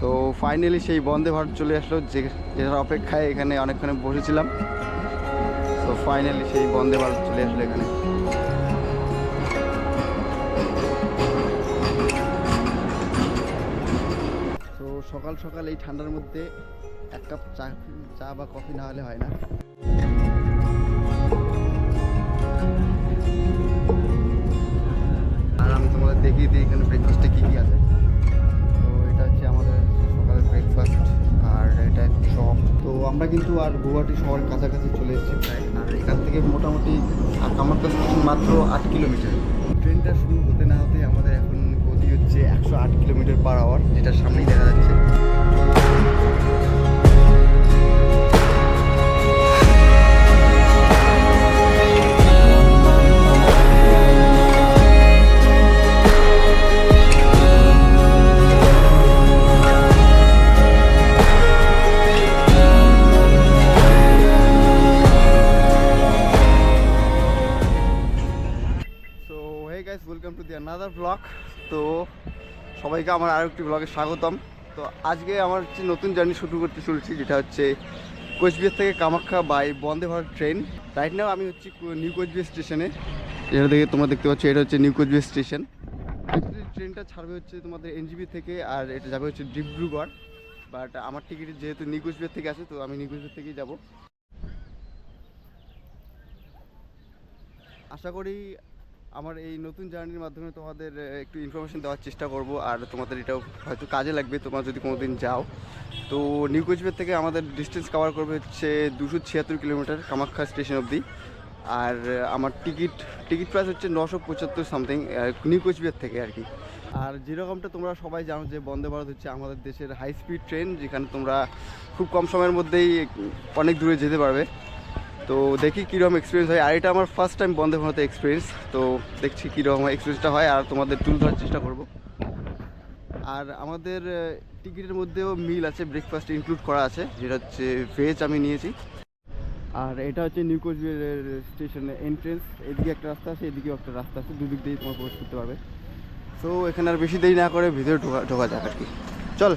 So finally সেই বন্দে ভারত চলে আসলো, যে যেটার অপেক্ষায় এখানে অনেকক্ষণ বসেছিলাম। সো ফাইনালি সেই বন্দে ভারত চলে আসলো এখানে। তো সকাল সকাল এই ঠান্ডার মধ্যে এক কাপ চা চা বা কফি না হলে হয় না। আর আমি তোমাদের দেখিয়ে দিই এখানে ব্রেকফাস্টে কী কী আছে। ব্রেকফাস্ট আর এটা চপ তো আমরা কিন্তু আর গুয়াহাটি শহরের কাছাকাছি চলে এসেছি আর এখান থেকে মোটামুটি আমার কাছে মাত্র আট কিলোমিটার। ট্রেনটা শুরু হতে না হতে আমাদের এখন গতি হচ্ছে একশো আট কিলোমিটার পার আওয়ার যেটা সামনেই দেখা যাচ্ছে। দি আনাদার ব্লগ তো সবাইকে আমার আরও একটি ব্লগে স্বাগতম। তো আজকে আমার হচ্ছে নতুন জার্নি শুরু করতে চলেছি, যেটা হচ্ছে কোচবিহার থেকে Kamakhya by Vande Bharat train right now আমি হচ্ছি নিউ কোচবিহার স্টেশনে যেটা দেখে তোমরা দেখতে পাচ্ছ, এটা হচ্ছে নিউ কোচবিহার স্টেশন ট্রেনটা ছাড়বে হচ্ছে তোমাদের এনজিবি থেকে, আর এটা যাবে হচ্ছে ডিব্রুগড়। বাট আমার টিকিট যেহেতু নিউ কোচবিহার থেকে আছে, তো আমি নিউ কোচবিহার থেকেই যাব। আশা করি আমার এই নতুন জার্নির মাধ্যমে তোমাদের একটু ইনফরমেশন দেওয়ার চেষ্টা করব। আর তোমাদের এটাও হয়তো কাজে লাগবে, তোমরা যদি কোনো দিন যাও। তো নিউ কোচবিহার থেকে আমাদের ডিস্টেন্স কভার করবে হচ্ছে দুশো ছিয়াত্তর কিলোমিটার কামাখ্যা স্টেশন অবধি। আর আমার টিকিট টিকিট প্রাইস হচ্ছে নশো পঁচাত্তর সামথিং নিউ কোচবিহার থেকে আর কি। আর যেরকমটা তোমরা সবাই জানো যে বন্দে ভারত হচ্ছে আমাদের দেশের হাই স্পিড ট্রেন যেখানে তোমরা খুব কম সময়ের মধ্যেই অনেক দূরে যেতে পারবে। তো দেখি কীরকম এক্সপিরিয়েন্স হয়। আর এটা আমার ফার্স্ট টাইম বন্দে ভারতে এক্সপিরিয়েন্স তো দেখছি কীরকম এক্সপিরিয়েন্সটা হয় আর তোমাদের তুলে ধরার চেষ্টা করব। আর আমাদের টিকিটের মধ্যেও মিল আছে ব্রেকফাস্ট ইনক্লুড করা আছে, যেটা হচ্ছে ভেজ আমি নিয়েছি। আর এটা হচ্ছে নিউ কোচবিহারের স্টেশনের এন্ট্রেন্স এদিকে একটা রাস্তা আছে, এদিকেও একটা রাস্তা আছে, দুদিক দিয়েই তোমার প্রবেশ করতে পারবে। তো এখানে আর বেশি দেরি না করে ভিতরে ঢোকা ঢোকা যাক আর কি। চল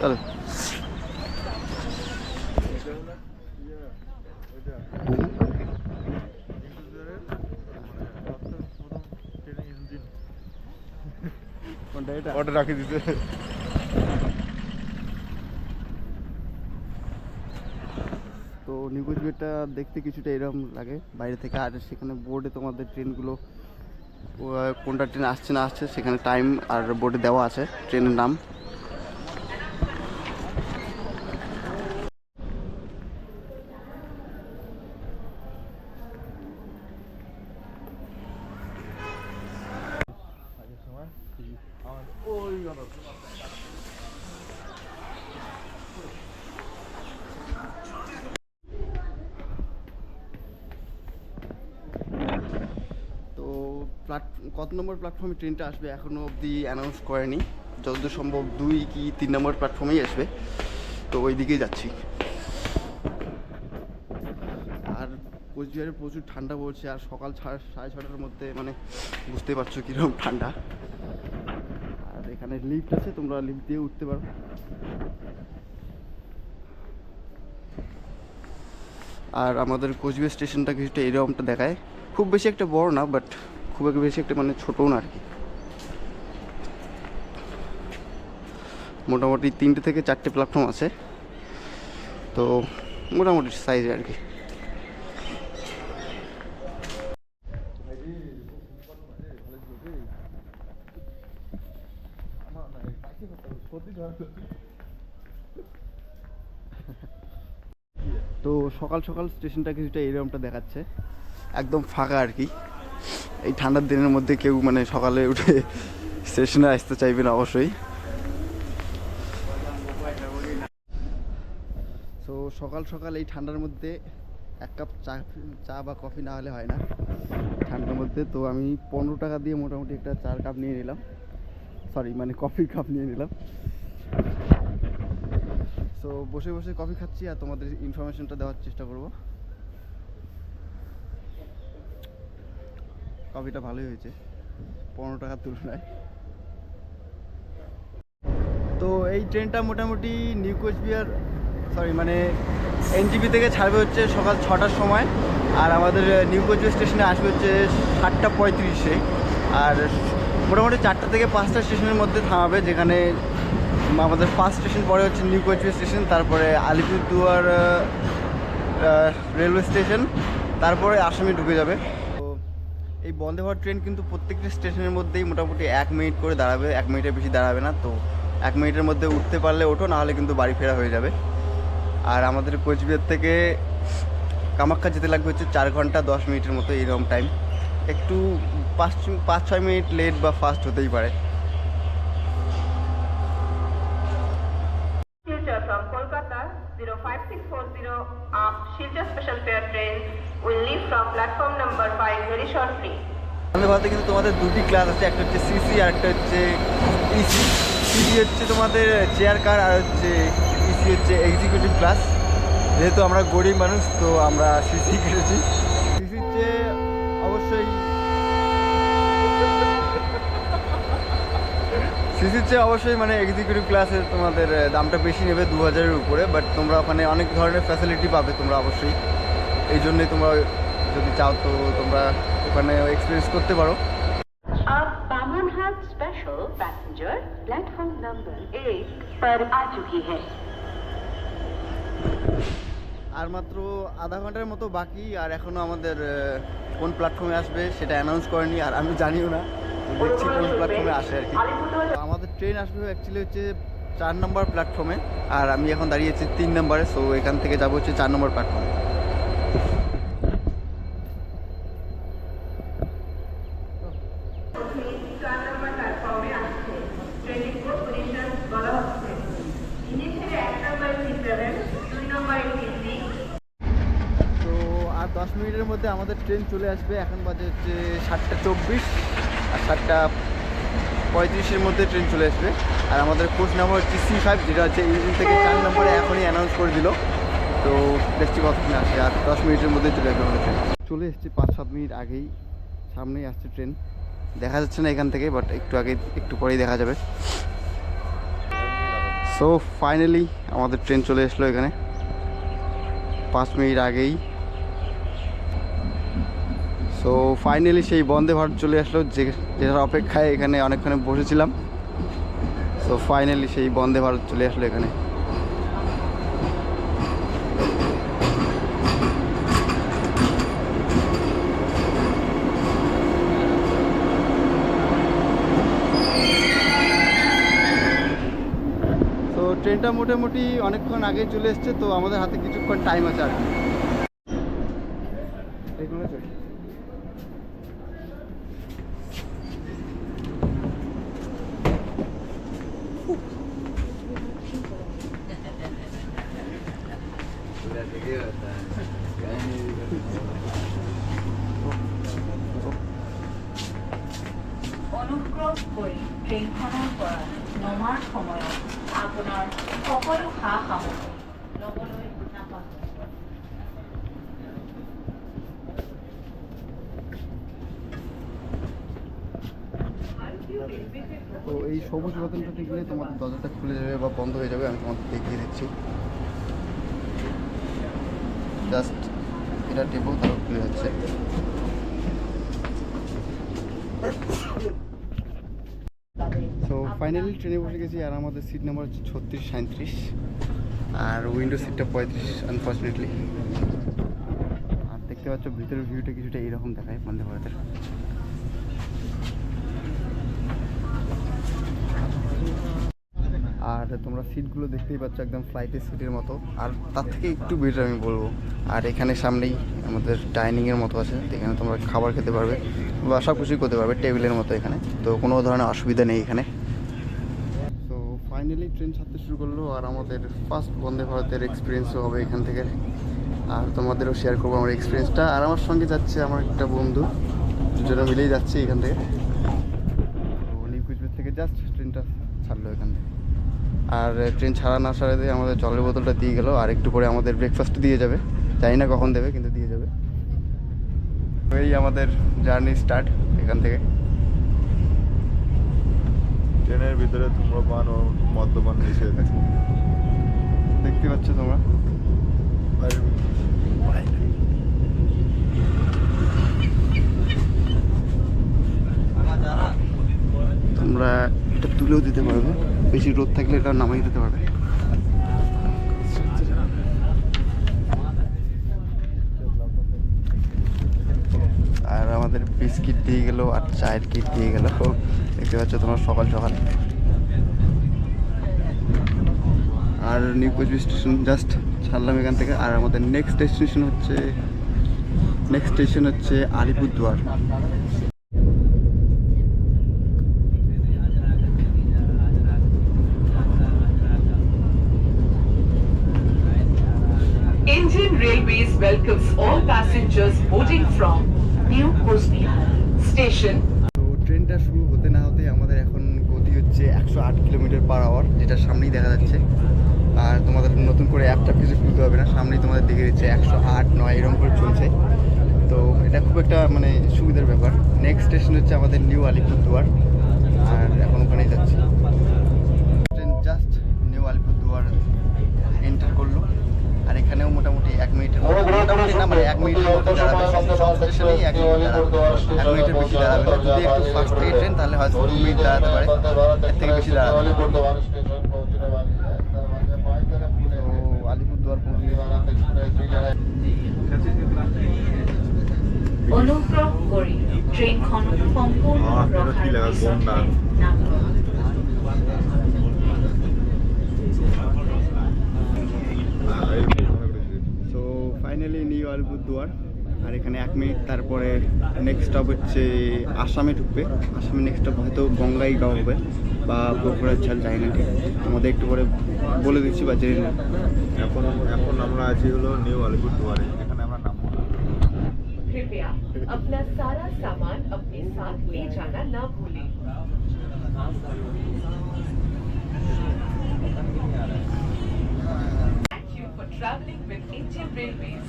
চল। কোনটা এটা? অর্ডার রাখি দিতে। তো নিউ কোচবিহারটা দেখতে কিছুটা এরকম লাগে। বাইরে থেকে আর সেখানে বোর্ডে তোমাদের ট্রেনগুলো কোনটা ট্রেন আসছে না আসছে সেখানে টাইম আর বোর্ডে দেওয়া আছে। ট্রেনের নাম। তো প্ল্যাট কত নম্বর প্ল্যাটফর্মে ট্রেনটা আসবে এখনও অবধি অ্যানাউন্স করেনি। যতদূর সম্ভব দুই কি তিন নম্বর প্ল্যাটফর্মেই আসবে। তো ওই দিকেই যাচ্ছি। আর কোচবিহারে প্রচুর ঠান্ডা পড়ছে। আর সকাল সাড়ে ছটার মধ্যে মানে বুঝতে পারছ কীরকম ঠান্ডা। এখানে লিফট আছে, তোমরা লিফট দিয়ে উঠতে পারো। আর আমাদের কোচবিহার স্টেশনটা কিছুটা এরকমটা দেখায়। খুব বেশি একটা বড় না বাট খুব একটা বেশি একটা মানে ছোটও না আর কি। মোটামুটি তিনটে থেকে চারটে প্ল্যাটফর্ম আছে। তো মোটামুটি সাইজে আর কি তো সকাল সকাল স্টেশনটা কিছুটা এরকমটা দেখাচ্ছে। একদম ফাঁকা আর কি। এই ঠান্ডার দিনের মধ্যে কেউ মানে সকালে উঠে স্টেশনে আসতে চাইবে না অবশ্যই। তো সকাল সকাল এই ঠান্ডার মধ্যে এক কাপ চা চা বা কফি না হলে হয় না। ঠান্ডার মধ্যে তো আমি পনেরো টাকা দিয়ে মোটামুটি একটা চার কাপ নিয়ে নিলাম। সরি মানে কফির কাপ নিয়ে নিলাম। তো বসে বসে কফি খাচ্ছি আর তোমাদের ইনফরমেশনটা দেওয়ার চেষ্টা করব। কফিটা ভালোই হয়েছে, পনেরো টাকার তুলনায়। তো এই ট্রেনটা মোটামুটি নিউ কোচবিহার সরি মানে এনজিপি থেকে ছাড়বে হচ্ছে সকাল ছটার সময়, আর আমাদের নিউ কোচবিহার স্টেশনে আসবে হচ্ছে সাতটা পঁয়ত্রিশে। আর মোটামুটি চারটা থেকে পাঁচটা স্টেশনের মধ্যে থামাবে, যেখানে আমাদের ফার্স্ট স্টেশন, পরে হচ্ছে নিউ কোচবিহার স্টেশন, তারপরে আলিপুরদুয়ার রেলওয়ে স্টেশন, তারপরে আসামে ঢুকে যাবে। তো এই বন্দে ভারত ট্রেন কিন্তু প্রত্যেকটা স্টেশনের মধ্যেই মোটামুটি এক মিনিট করে দাঁড়াবে, এক মিনিটের বেশি দাঁড়াবে না। তো এক মিনিটের মধ্যে উঠতে পারলে ওঠো নাহলে কিন্তু বাড়ি ফেরা হয়ে যাবে। আর আমাদের কোচবিহার থেকে কামাখ্যা যেতে লাগবে হচ্ছে চার ঘণ্টা দশ মিনিটের মতো এইরকম টাইম একটু পাঁচ পাঁচ, ছয় মিনিট লেট বা ফাস্ট হতেই পারে। Silchar from Kolkata 05640 up Silchar special fare train will leave from platform number 5 very shortly. ভারতে কিন্তু তোমাদের দুটি ক্লাস আছে, একটা হচ্ছে সিসি আর একটা হচ্ছে ইসি সিসি হচ্ছে তোমাদের চেয়ার কার আর হচ্ছে ইসি হচ্ছে এক্সিকিউটিভ ক্লাস যেহেতু আমরা গরিব মানুষ, তো আমরা সিসি কেটেছি সিসি হচ্ছে অবশ্যই সিসি হচ্ছে অবশ্যই মানে এক্সিকিউটিভ ক্লাসের তোমাদের আহ, দামটা বেশি নেবে দু হাজারের উপরে বাট তোমরা ওখানে অনেক ধরনের ফ্যাসিলিটি পাবে তোমরা অবশ্যই এই জন্যই তোমরা যদি চাও তো তোমরা ওখানে এক্সপিরিয়েন্স করতে পারো अब Bamanhat special passenger platform number एक पर आ चुकी है আর মাত্র আধা ঘন্টার মতো বাকি আর এখনো আমাদের আহ, কোন প্ল্যাটফর্মে আসবে সেটা অ্যানাউন্স করেনি আর আমি জানিও না তো দেখছি কোন প্ল্যাটফর্মে আসে আর কি তো আমাদের ট্রেন আসবে অ্যাকচুয়ালি হচ্ছে চার নম্বর প্ল্যাটফর্মে আর আমি এখন দাঁড়িয়েছি তিন নম্বরে সো এখান থেকে যাব হচ্ছে চার নম্বর প্ল্যাটফর্মে দশ মিনিটের মধ্যে আমাদের ট্রেন চলে আসবে, এখন বাজে হচ্ছে সাতটা চব্বিশ, আর সাতটা পঁয়ত্রিশের মধ্যে ট্রেন চলে আসবে। আর আমাদের কোচ নাম্বার হচ্ছে সি ফাইভ যেটা হচ্ছে ইঞ্জিন থেকে চার নম্বরে এখনই অ্যানাউন্স করে দিল। তো দেখছি কতক্ষণ আসে, আর দশ মিনিটের মধ্যে চলে আসবে আমাদের ট্রেন চলে এসেছি পাঁচ, সাত মিনিট আগেই, সামনেই আসছে ট্রেন দেখা যাচ্ছে না এখান থেকে বাট একটু আগে, একটু পরেই দেখা যাবে। সো ফাইনালি আমাদের ট্রেন চলে এসলো এখানে। পাঁচ মিনিট আগেই সো ফাইনালি সেই বন্দে ভারত চলে আসলো, যে যেটার অপেক্ষায় এখানে অনেকক্ষণ বসেছিলাম। সো ফাইনালি সেই বন্দে ভারত চলে আসলো এখানে। ট্রেনটা মোটামুটি অনেকক্ষণ আগে চলে এসছে, তো আমাদের হাতে কিছুক্ষণ টাইম আছে আর কি এইগুলো তো? সা তো এই সবুজ বোতলটাতে গেলে তোমাদের দরজাটা খুলে যাবে বা বন্ধ হয়ে যাবে, আমি তোমাদের দেখিয়ে দিচ্ছি। জাস্ট এটা টেপো তারপর খুলে যাচ্ছে ফাইনালি ট্রেনে বসে গেছি, আর আমাদের সিট নাম্বার হচ্ছে ছত্রিশ সাঁত্রিশ আর উইন্ডো সিটটা পঁয়ত্রিশ আনফর্চুনেটলি আর দেখতে পাচ্ছ, ভিতরের ভিউটা কিছুটা এইরকম দেখায়, বন্ধে ভারতের আর তোমরা সিটগুলো দেখতেই পাচ্ছ একদম ফ্লাইটের সিটের মতো। আর তার থেকে একটু বেটার আমি বলব। আর এখানে সামনেই আমাদের ডাইনিংয়ের মতো আছে, এখানে তোমরা খাবার খেতে পারবে বা সব কিছুই করতে পারবে টেবিলের মতো এখানে। তো কোনো ধরনের অসুবিধা নেই এখানে। তো ফাইনালি ট্রেন ছাড়তে শুরু করল আর আমাদের ফার্স্ট বন্দে ভারতের এক্সপিরিয়েন্সও হবে এখান থেকে। আর তোমাদেরও শেয়ার করব আমার এক্সপিরিয়েন্সটা আর আমার সঙ্গে যাচ্ছে আমার একটা বন্ধু। দুজনে মিলেই যাচ্ছি এখান থেকে। আর ট্রেন ছাড়া না ছাড়াতে আমাদের জলের বোতলটা দিয়ে গেল আর একটু পরে আমাদের ব্রেকফাস্ট দিয়ে যাবে। জানি না কখন দেবে কিন্তু দিয়ে যাবে। এই আমাদের জার্নি স্টার্ট এখান থেকে। ট্রেনের ভিতরে ধূম্রপান ও মদ্যপান নিষেধ দেখতে পাচ্ছ তোমরা? তোমরা এটা তুলেও দিতে পারবে। বেশি রোদ থাকলে এটা নামাই দিতে পারবে। আর আমাদের বিস্কিট দিয়ে গেল আর চায়ের কিট দিয়ে গেল। দেখতে পাচ্ছ তোমার সকাল সকাল। আর নিউ কোচবিহার স্টেশন জাস্ট ছাড়লাম এখান থেকে। আর আমাদের নেক্সট ডেস্টিনেশন হচ্ছে নেক্সট স্টেশন হচ্ছে Alipurduar. Indian Railways welcomes all passengers boarding from new Coochbehar station. তো ট্রেনটা শুরু হতে না হতে আমাদের এখন গতি হচ্ছে একশো আট কিলোমিটার পার আওয়ার যেটা সামনেই দেখা যাচ্ছে। আর তোমাদের নতুন করে অ্যাপটা কিছু খুলতে হবে না, সামনেই তোমাদের দেখে দিচ্ছে একশো আট, নয়, এরকম করে চলছে। তো এটা খুব একটা মানে সুবিধার ব্যাপার। নেক্সট স্টেশন হচ্ছে আমাদের নিউ আলিপুরদুয়ার আর এখন ওখানেই যাচ্ছি। এখানেও মোটামুটি এক মিনিটের মোটামুটি না মানে এক মিনিটের মতো দাঁড়াবে স্টেশনেই এক মিনিট এক মিনিটের বেশি দাঁড়াবে না যদি একটু ফাস্ট থাকে ট্রেন তাহলে হয়তো দু মিনিট দাঁড়াতে পারে। এর থেকে বেশি দাঁড়াবে। কৰি ট্ৰেইনখন সম্পূৰ্ণ ৰখাৰ পিছতহে বম নামিব সো ফাইনালি নিউ আলিপুরদুয়ার আর এখানে এক মিনিট তারপরে নেক্সট স্টপ হচ্ছে আসামে ঢুকবে আসামে নেক্সট স্টপ হয়তো বঙ্গাইগাঁও হবে বা বগুড়ার ঝাল যাই না ঠিক তোমাদের একটু করে বলে দিচ্ছি বা জেনে নিও। এখন এখন আমরা আছি হলো নিউ আলিপুরদুয়ারে এখানে আমরা নামবো कृपया अपना सारा सामान अपने साथ ले जाना न भूलें traveling with Indian Railways.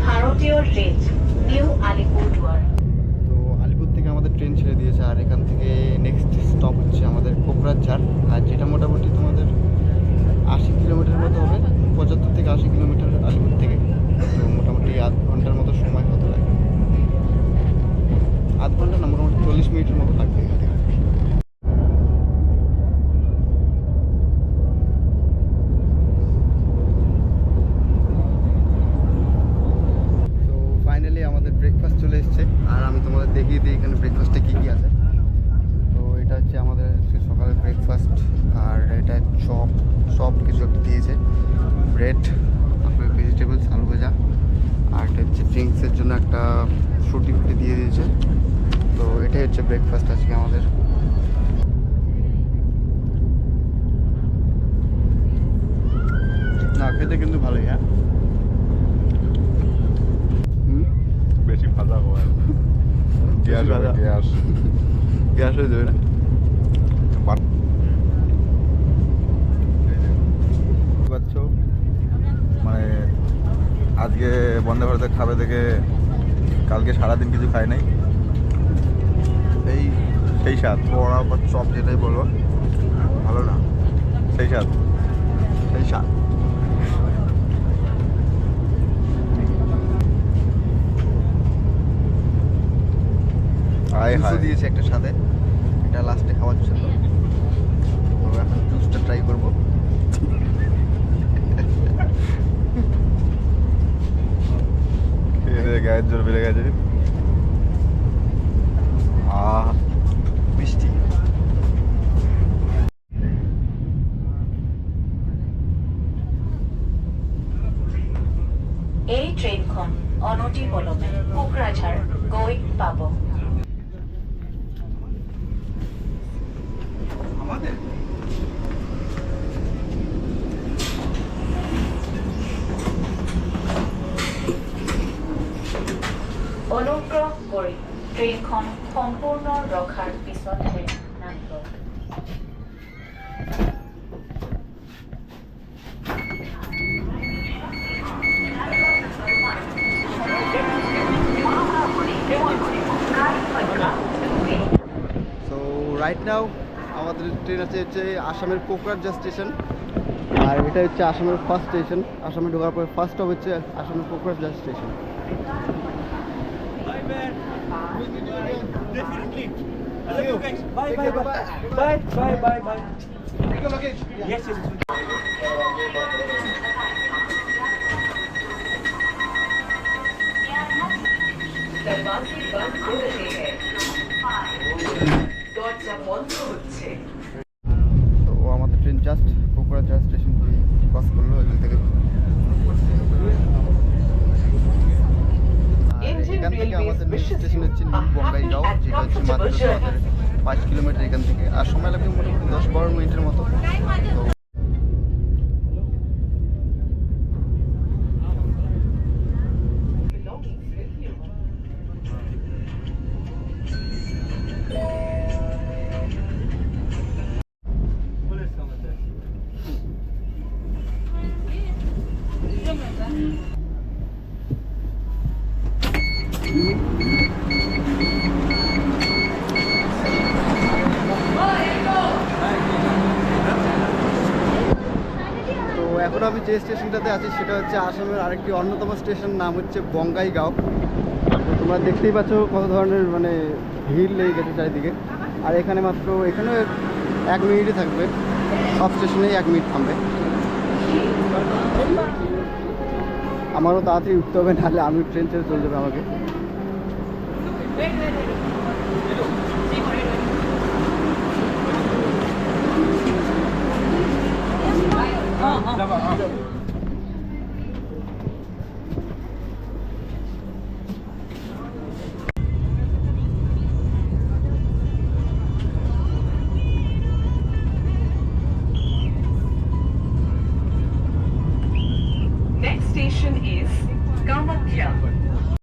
ভাৰতীয় ৰেল নিউ আলিপুৰদুৱাৰ তো আলিপুর থেকে আমাদের ট্রেন ছেড়ে দিয়েছে আর এখান থেকে নেক্সট স্টপ হচ্ছে আমাদের কোকরাঝাড়। আর যেটা মোটামুটি তোমাদের আশি কিলোমিটার মতো হবে পঁচাত্তর থেকে আশি কিলোমিটার আলিপুর থেকে। তো মোটামুটি আধ ঘণ্টার মতো সময় হতে লাগে আধ ঘণ্টা না মোটামুটি চল্লিশ মিনিটের মতো লাগবে এখান থেকে তো ফাইনালি আমাদের ব্রেকফাস্ট চলে এসেছে আর আমি তোমাদের দেখিয়ে দিই এখানে ব্রেকফাস্টে কী কী আছে তো এটা হচ্ছে আমাদের আজকে সকালের ব্রেকফাস্ট আর এটা চপ চপ কিছু একটা দিয়েছে ব্রেড তারপরে ভেজিটেবলস আলু ভাজা আর এটা হচ্ছে ড্রিঙ্কসের জন্য একটা ফ্রুটি ফুটি দিয়ে দিয়েছে তো এটাই হচ্ছে ব্রেকফাস্ট আজকে আমাদের না খেতে কিন্তু ভালোই হ্যাঁ? বেশি ভাজা হয় গ্যাস। গ্যাস। হয়ে যাবে না? পাচ্ছ মানে আজকে বন্দে ভারতে খাবে থেকে কালকে সারাদিন কিছু খাই নাই। এই সেই স্বাদ। বড়া বা চপ যেটাই বলো ভালো না? সেই স্বাদ। সেই স্বাদ। দিয়েছে একটা সাথে এটা লাস্টে খাওয়ার জন্য। এখন জুসটা ট্রাই করব। গায়ের জোর বেড়ে গেছে আহ। মিষ্টি। এই ট্ৰেইনখন অনতিপলমে কোকৰাঝাৰ গৈ পাব আমাদের অনুগ্ৰহ কৰি ট্ৰেইনখন সম্পূৰ্ণ ৰখাৰ পিছতহে নামিব। রাইট নাও আমাদের ট্রেন আছে হচ্ছে আসামের কোকরাঝার স্টেশন আর এটা হচ্ছে আসামের ফার্স্ট স্টেশন আসামে ঢোকার পরে ফার্স্ট স্টপ হচ্ছে আসামের কোকরাঝার স্টেশন दरवाजे बंद हो रहे हैं দরজা বন্ধ হচ্ছে তো ও আমাদের ট্রেন জাস্ট কোকরাঝাড় স্টেশন দিয়ে ক্রস করলো এখান থেকে এখান থেকে আমাদের নেক্সট স্টেশন হচ্ছে নিউ বঙ্গাইগাঁও যেটা হচ্ছে মাত্র আমাদের পাঁচ কিলোমিটার এখান থেকে। আর সময় লাগবে মোটামুটি দশ বারো মিনিটের মতো। তো যে স্টেশনটাতে আছি সেটা হচ্ছে আসামের আরেকটি অন্যতম স্টেশন, নাম হচ্ছে বঙ্গাইগাঁও। তোমরা দেখতেই পাচ্ছ কত ধরনের মানে ভিড় লেগে গেছে চারিদিকে। আর এখানে মাত্র, এখানে এক মিনিটই থাকবে। সব স্টেশনেই এক মিনিট থামবে। আমারও তাড়াতাড়ি উঠতে হবে, নাহলে আমি ট্রেন ছেড়ে চলে যাবে আমাকে। Next station is Kamakya.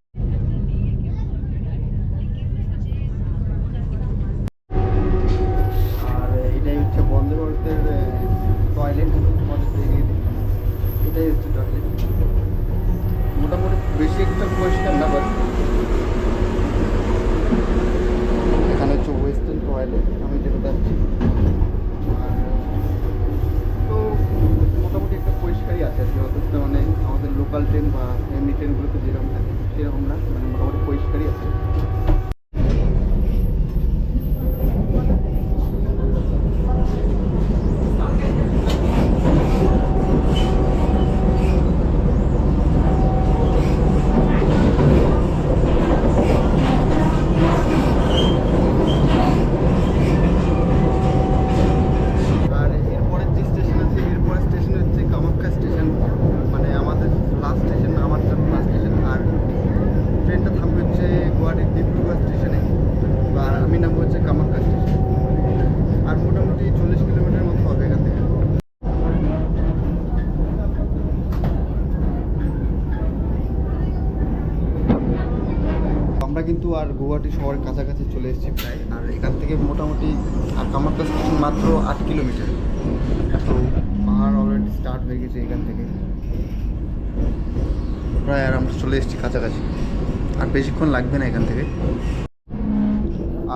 কিন্তু আর গুয়াহাটি শহরের কাছাকাছি চলে এসেছি প্রায়। আর এখান থেকে মোটামুটি আর কামাখ্যা স্টেশন মাত্র আট কিলোমিটার। তো পাহাড় অলরেডি স্টার্ট হয়ে গেছে এখান থেকে। প্রায় আর আমরা চলে এসেছি কাছাকাছি। আর বেশিক্ষণ লাগবে না এখান থেকে।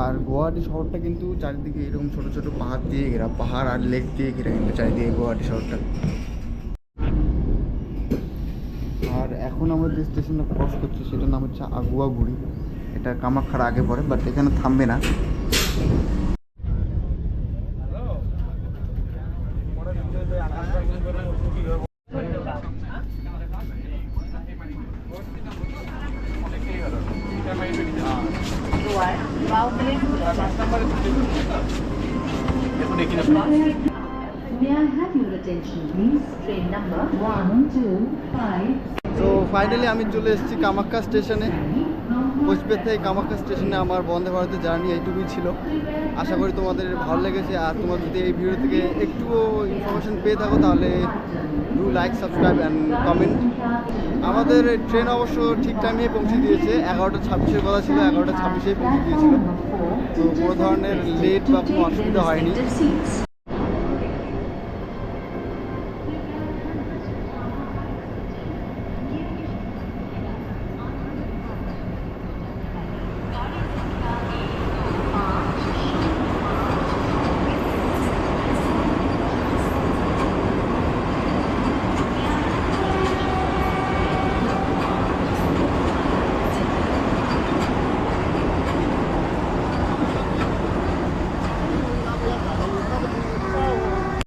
আর গুয়াহাটি শহরটা কিন্তু চারিদিকে এরকম ছোট ছোট পাহাড় দিয়ে ঘেরা। পাহাড় আর লেক দিয়ে ঘেরা কিন্তু চারিদিকে গুয়াহাটি শহরটা। আর এখন আমরা যে স্টেশনটা ক্রস করছি, সেটার নাম হচ্ছে আগুয়াগুড়ি এটা কামাখ্যার আগে পড়ে বাট এখানে থামবে না। তো ফাইনালি আমি চলে এসেছি কামাখ্যা স্টেশনে। কোচবিহার থেকে কামাখ্যা স্টেশনে আমার বন্দে ভারতের জার্নি এইটুকুই ছিল। আশা করি তোমাদের ভালো লেগেছে আর তোমার যদি এই ভিডিও থেকে একটুও ইনফরমেশন পেয়ে থাকো, তাহলে do like subscribe and comment আমাদের ট্রেন অবশ্য ঠিক টাইমে পৌঁছে দিয়েছে, এগারোটা ছাব্বিশের কথা ছিল, এগারোটা ছাব্বিশেই পৌঁছে দিয়েছিল। তো কোনো ধরনের লেট বা কোনো অসুবিধা হয়নি.